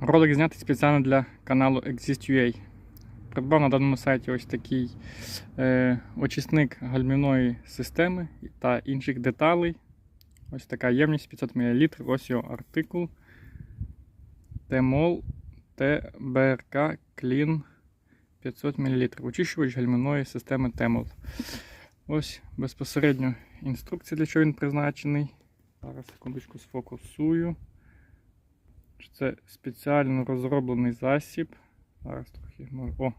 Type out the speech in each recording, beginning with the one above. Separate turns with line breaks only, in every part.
Ролик знятий спеціально для каналу Exist.ua. Придбав на даному сайті ось такий е, очисник гальмівної системи та інших деталей. Ось така ємність 500 мл. Ось його артикул. Темол ТБРК Clean 500 мл. Очищувач гальмівної системи Темол. Ось безпосередньо інструкція, для чого він призначений. Зараз секундочку сфокусую. Що Це спеціально розроблений засіб. Зараз трохи можу. О!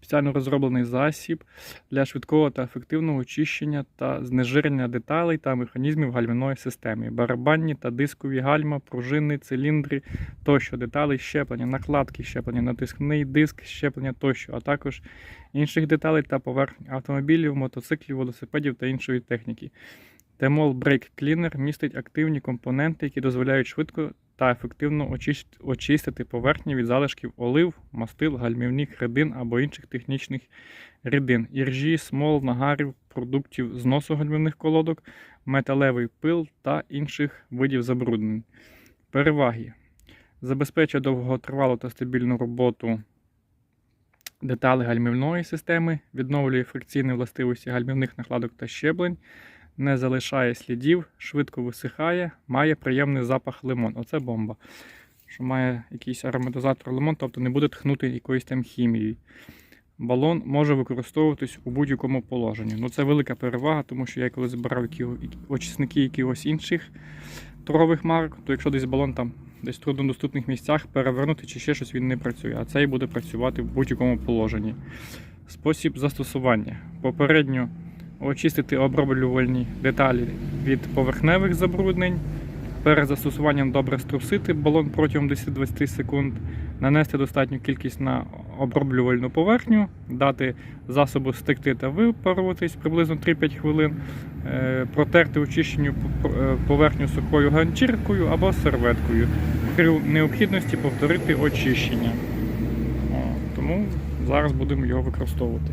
Спеціально розроблений засіб для швидкого та ефективного очищення та знежирення деталей та механізмів гальмівної системи, барабанні та дискові гальма, пружини, циліндри тощо, деталей щеплення, накладки щеплення, натискний диск щеплення тощо, а також інших деталей та поверхень автомобілів, мотоциклів, велосипедів та іншої техніки. Темол Brake Cleaner містить активні компоненти, які дозволяють швидко та ефективно очистити поверхні від залишків олив, мастил, гальмівних рідин або інших технічних рідин, іржі, смол, нагарів, продуктів зносу гальмівних колодок, металевий пил та інших видів забруднень. Переваги. Забезпечує довготривалу та стабільну роботу деталей гальмівної системи, відновлює фрикційні властивості гальмівних накладок та щеплень, не залишає слідів, швидко висихає, має приємний запах лимон. Оце бомба. Що має якийсь ароматизатор лимон, тобто не буде тхнути якоюсь там хімією. Балон може використовуватись у будь-якому положенні. Ну це велика перевага, тому що я коли збирав очисники якихось інших торгових марок, то якщо десь балон там десь в труднодоступних місцях перевернути чи ще щось він не працює, а цей буде працювати в будь-якому положенні. Спосіб застосування. Попередньо очистити оброблювальні деталі від поверхневих забруднень. Перед застосуванням добре струсити балон протягом 10-20 секунд, нанести достатню кількість на оброблювальну поверхню, дати засобу стекти та випаруватись приблизно 3-5 хвилин, е, протерти очищенню е, поверхню сухою ганчіркою або серветкою. При необхідності повторити очищення. Тому зараз будемо його використовувати.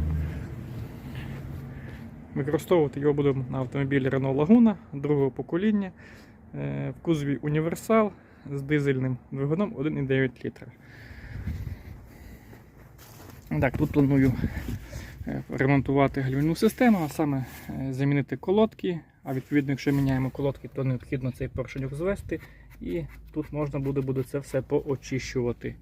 Використовувати його будемо на автомобілі Renault Laguna другого покоління е, в кузові універсал з дизельним двигуном 1,9 літра. Так, тут планую е, ремонтувати гальмівну систему, а саме е, замінити колодки. А відповідно, якщо міняємо колодки, то необхідно цей поршень звести. І тут можна буде, буде це все поочищувати.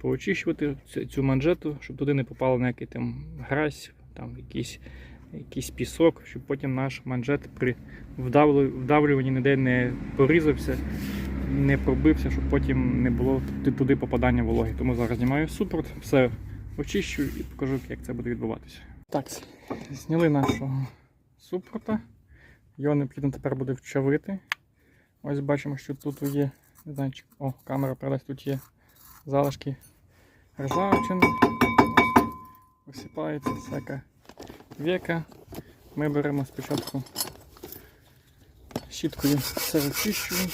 Поочищувати цю- манжету, щоб туди не попало ніякий там гразь, там якийсь якийсь пісок, щоб потім наш манжет при вдавлюванні ніде не порізався, не пробився, щоб потім не було туди попадання вологи. Тому зараз знімаю супорт, все очищую і покажу, як це буде відбуватися. Так, зняли нашого супорта. Його необхідно тепер буде вчавити. Ось бачимо, що тут є, не знаю, о, камера передасть, тут є залишки ржавчини. Висипається всяка века. Ми беремо спочатку щіткою все очищуємо.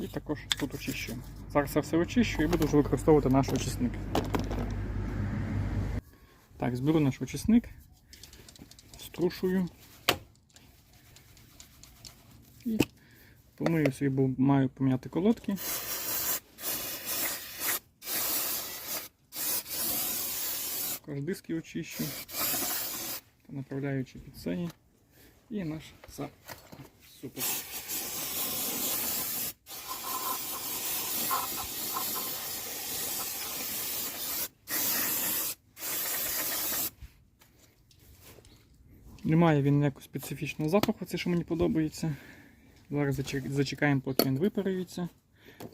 І також тут очищуємо. Зараз я все очищу і буду вже використовувати наш очисник. Так, зберу наш очисник, струшую. І помию собі, бо маю поміняти колодки. Також диски очищу, направляючи під цей. І наш за супер. Немає він ніякого специфічного запаху, це що мені подобається. Зараз зачекаємо, поки він випарується.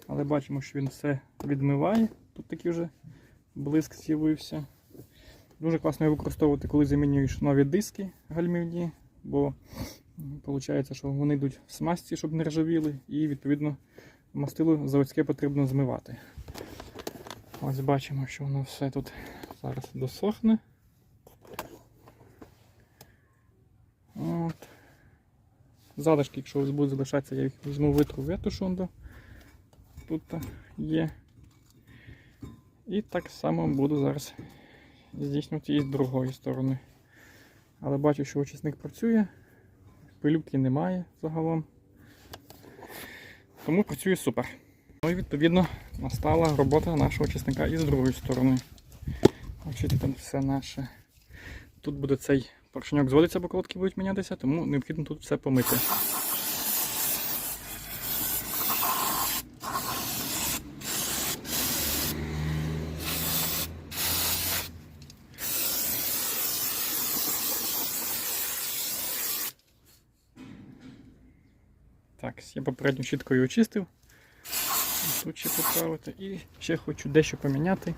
Але бачимо, що він все відмиває. Тут такий вже блиск з'явився. Дуже класно його використовувати, коли замінюєш нові диски гальмівні, бо виходить, що вони йдуть в смазці, щоб не ржавіли, і відповідно мастило заводське потрібно змивати. Ось бачимо, що воно все тут зараз досохне. Залишки, якщо будуть залишатися, я їх візьму витру ветушунду. Тут є. І так само буду зараз здійснювати і з другої сторони. Але бачу, що очисник працює, пилюки немає загалом. Тому працює супер. Ну і відповідно настала робота нашого очисника і з другої сторони. Там все наше. Тут буде цей поршеньок зводиться, бо колодки будуть мінятися, тому необхідно тут все помити. Так, я попередньо щіткою очистив. Тут ще поправити. І ще хочу дещо поміняти.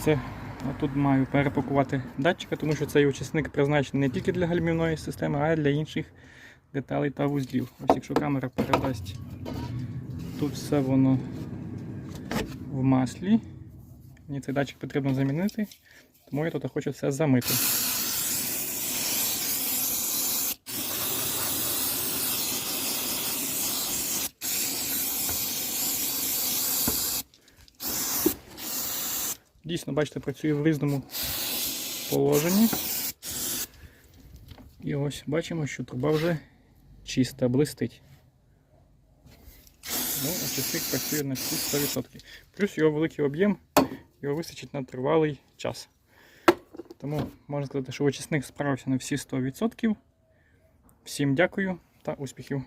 Це тут маю перепакувати датчика, тому що цей очисник призначений не тільки для гальмівної системи, а й для інших деталей та вузлів. Ось якщо камера передасть, тут все воно в маслі. Мені цей датчик потрібно замінити, тому я тут хочу все замити. Дійсно, бачите, працює в різному положенні. І ось бачимо, що труба вже чиста, блистить. Ну, очисник працює на всі 100%. Плюс його великий об'єм, його вистачить на тривалий час. Тому можна сказати, що очисник справився на всі 100%. Всім дякую та успіхів!